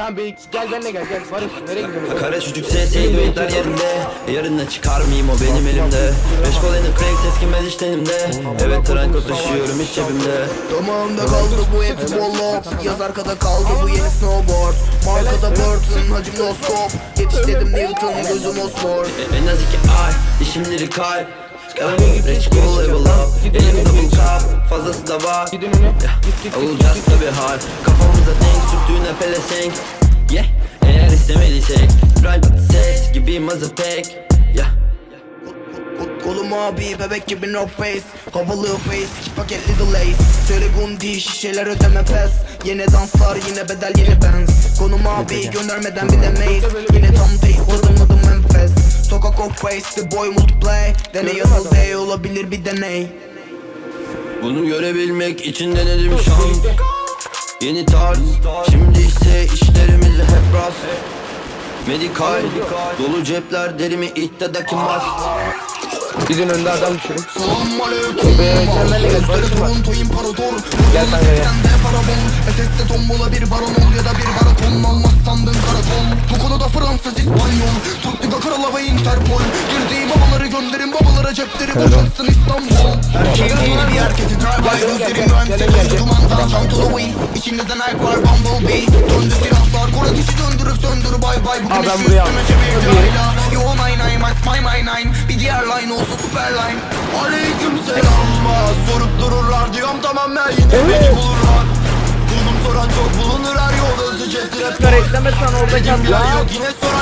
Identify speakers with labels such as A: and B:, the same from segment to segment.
A: Tamam bir gel benimle gel gel. Barış nereye gidiyorsun?
B: Kara çocuk ses kayıtlar yerinde Yarına çıkar mıyım o benim elimde? Beş kolenin crank ses kimez iştenimde Evet tranko taşıyorum hiç cebimde.
C: Damağımda kaldı bu hepsi bollop Yaz arkada kaldı bu yeni snowboard. Markada Burton hacim no scope Yetiş dedim Newton gözüm osmor
B: E- En az iki ay işimleri kay Rich cool level up Elim double cup Fazlası da var. Olacağız tabi hal Kafamıza denk sürttüğüne pelesenk Yeah Eğer istemediysek Rhyme ses gibiyim az a pek Yeah
C: Kol- Kolum abi bebek gibi no face. Havalı face iki paket little lace Söyle gundi şişeler ödeme pes. Yine danslar yine bedel yeni benz. Konum abi göndermeden bilemeyiz. Yine tam taste tadımladım enfes The boy multiplay Deney yanıl day olabilir bir deney
B: Bunu görebilmek için denedim şans. Yeni tarz Şimdi ise işlerimizi hep rast. Medikal Dolu cepler derimi ihtidaki mast
A: Gidin önde adam düşürün. Be, sen benimle gel, Barış var.
C: Toronto imparator
A: Gel. Kanka gel.
C: Sende parabon Efekte tombola bir baron gönderin babalara cepleri boşaltsın İstanbul. Erkeğin değil bir erketi drive by Gözlerim mühendislik oldu dumandan Şantolu way İçinizde Nike var Bumblebee Döndü silahlar Kor ateşi döndürüp söndür bay bay. Bugün işi üstüme çevir yayla Yo nine nine my my my nine. Bir diğer line olsa super line. Aleyküm selam
B: Sorup dururlar diyorum tamam ben yine beni bulurlar. Bulum soran çok bulunur her yolda hızlı ceptir hep
A: orada lan.
B: yok yine soran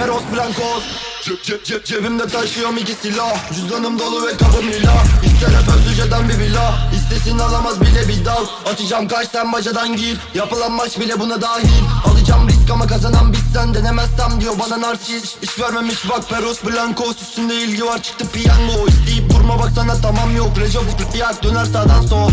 B: Eros Blancos Cep cep cep cebimde taşıyorum iki silah. Cüzdanım dolu ve kapım lila. İster hep özlüceden bir villa. İstesin alamaz bile bir dal. Atacağım kaç sen bacadan gir. Yapılan maç bile buna dahil. Alacağım risk ama kazanan biz sen Denemezsem diyor bana narsist. İş vermemiş bak Peros Blancos Üstünde ilgi var çıktı piyango. İsteyip durma baksana tamam yok. Bu yak döner sağdan sol